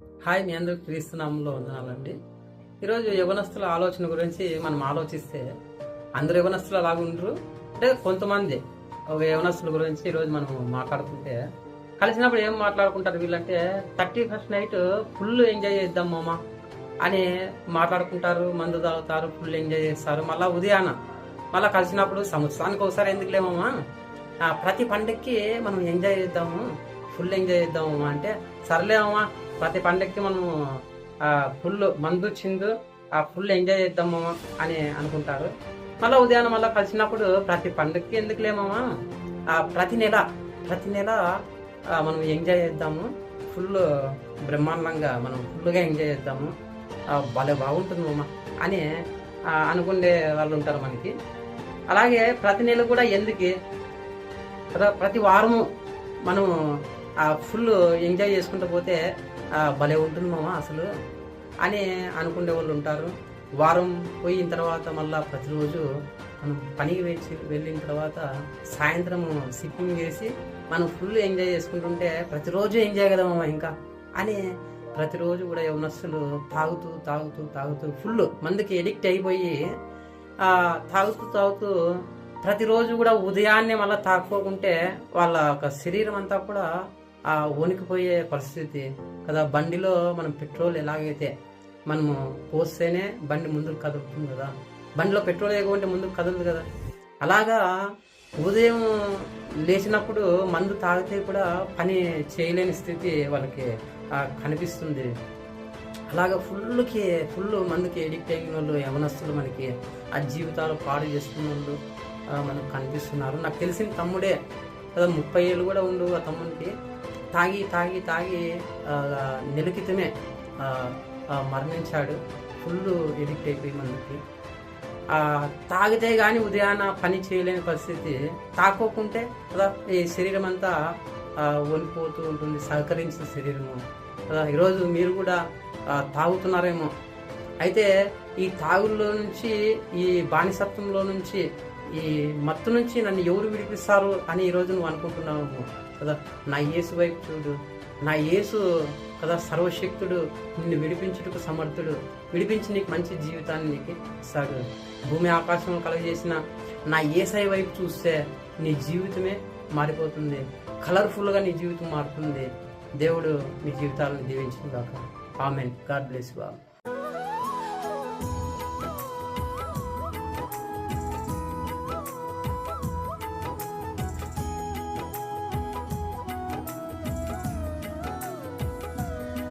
Hi మీ అందరికి క్రీస్తునామంలో వందనాలండి ఈరోజు యవనస్తుల ఆలోచన గురించి మనం ఆలోచిస్తే అందరు యవనస్తులు అలాగ ఉండరు? అంటే కొంతమంది ఒక యవనస్తుల గురించి ఈరోజు మనం మాట్లాడుకుంటే కలిసినప్పుడు ఏం మాట్లాడుకుంటారు వీళ్ళంటే thirty first night full enjoy చేద్దాం మామ అని మాట్లాడుకుంటారు మందు తాగుతారు ఫుల్ ఎంజాయ్ చేస్తారు. మళ్ళీ ఉదయాన మళ్ళీ కలిసినప్పుడు సంవత్సరానికి ఒకసారి ఎందుకు లేమమ్మా ప్రతి పండక్కి మనం ఎంజాయ్ చేద్దాము ఫుల్ ఎంజాయ్ చేద్దాము అంటే సర్లేమమ్మా ప్రతి పండక్కి మనము ఫుల్ మందు చిందు ఆ ఫుల్ ఎంజాయ్ చేద్దాము అని అనుకుంటారు. మళ్ళీ ఉదయం మళ్ళీ కలిసినప్పుడు ప్రతి పండక్కి ఎందుకు లేమమ్మా ఆ, ప్రతి నెల ప్రతి నెల మనం ఎంజాయ్ చేద్దాము. ఫుల్ బ్రహ్మాండంగా మనం ఫుల్గా ఎంజాయ్ చేద్దాము. భలే బాగుంటుంది మామ అని అనుకునే వాళ్ళు ఉంటారు మనకి. అలాగే ప్రతి నెల కూడా ఎందుకు? ప్రతి వారము మనం ఆ ఫుల్ ఎంజాయ్ చేసుకుంటూ పోతే భలే ఉంటుంది మామ అసలు. అని అనుకునే వాళ్ళు ఉంటారు. వారం పోయిన తర్వాత మళ్ళీ ప్రతిరోజు మనం పనికి వెళ్ళి వెళ్ళిన తర్వాత సాయంత్రం సిప్పింగ్ చేసి మనం ఫుల్ ఎంజాయ్ చేసుకుంటుంటే ప్రతిరోజు ఎంజాయ్ కదా మామ ఇంకా అని ప్రతిరోజు కూడా యవనస్తులు తాగుతూ తాగుతూ తాగుతూ ఫుల్ మందుకి ఎడిక్ట్ అయిపోయి తాగుతూ తాగుతూ ప్రతిరోజు కూడా ఉదయాన్నే మళ్ళీ తాక్కోకుంటే వాళ్ళ ఒక శరీరం అంతా కూడా ఆ వణికిపోయే పరిస్థితి కదా. బండిలో మనం పెట్రోల్ ఎలాగైతే మనము పోస్తేనే బండి ముందుకు కదులుతుంది కదా. బండిలో పెట్రోల్ వేయకుంటే ముందుకు కదలదు కదా. అలాగా ఉదయం లేచినప్పుడు మందు తాగితే కూడా పని చేయలేని స్థితి వాళ్ళకి కనిపిస్తుంది. అలాగా ఫుల్కి ఫుల్ మందుకి ఎడిక్ట్ అయిన వాళ్ళు యవనస్తులు మనకి ఆ జీవితాలు పాడు చేసుకున్న వాళ్ళు మనకు కనిపిస్తున్నారు. నాకు తెలిసిన తమ్ముడే కదా ముప్పై ఏళ్ళు కూడా ఉండు ఆ తమ్ముడికి తాగి తాగి తాగి ఆ, నెల క్రితమే మరణించాడు. ఫుల్ ఎడిక్ట్ అయిపోయి మనకి. తాగితే కానీ ఉదయాన పని చేయలేని పరిస్థితి. తాకోకుంటే కదా ఈ శరీరం అంతా వణిపోతూ ఉంటుంది సహకరించిన శరీరము. కదా ఈరోజు మీరు కూడా తాగుతున్నారేమో. అయితే ఈ తాగుల్లో నుంచి ఈ బానిసత్వంలో నుంచి ఈ మత్తు నుంచి నన్ను ఎవరు విడిపిస్తారు అని ఈరోజు నువ్వు అనుకుంటున్నావు? కదా నా యేసు వైపు చూడు. నా యేసు కదా సర్వశక్తుడు నిన్ను విడిపించుటకు సమర్థుడు. విడిపించి నీకు మంచి జీవితాన్ని నీకు ఇస్తాడు. భూమి ఆకాశం కలగజేసిన నా ఏసై వైపు చూస్తే నీ జీవితమే మారిపోతుంది. కలర్ఫుల్గా నీ జీవితం మారుతుంది. దేవుడు నీ జీవితాలను దీవించిన దాకా ఆమెన్. గాడ్ బ్లెస్ బాబు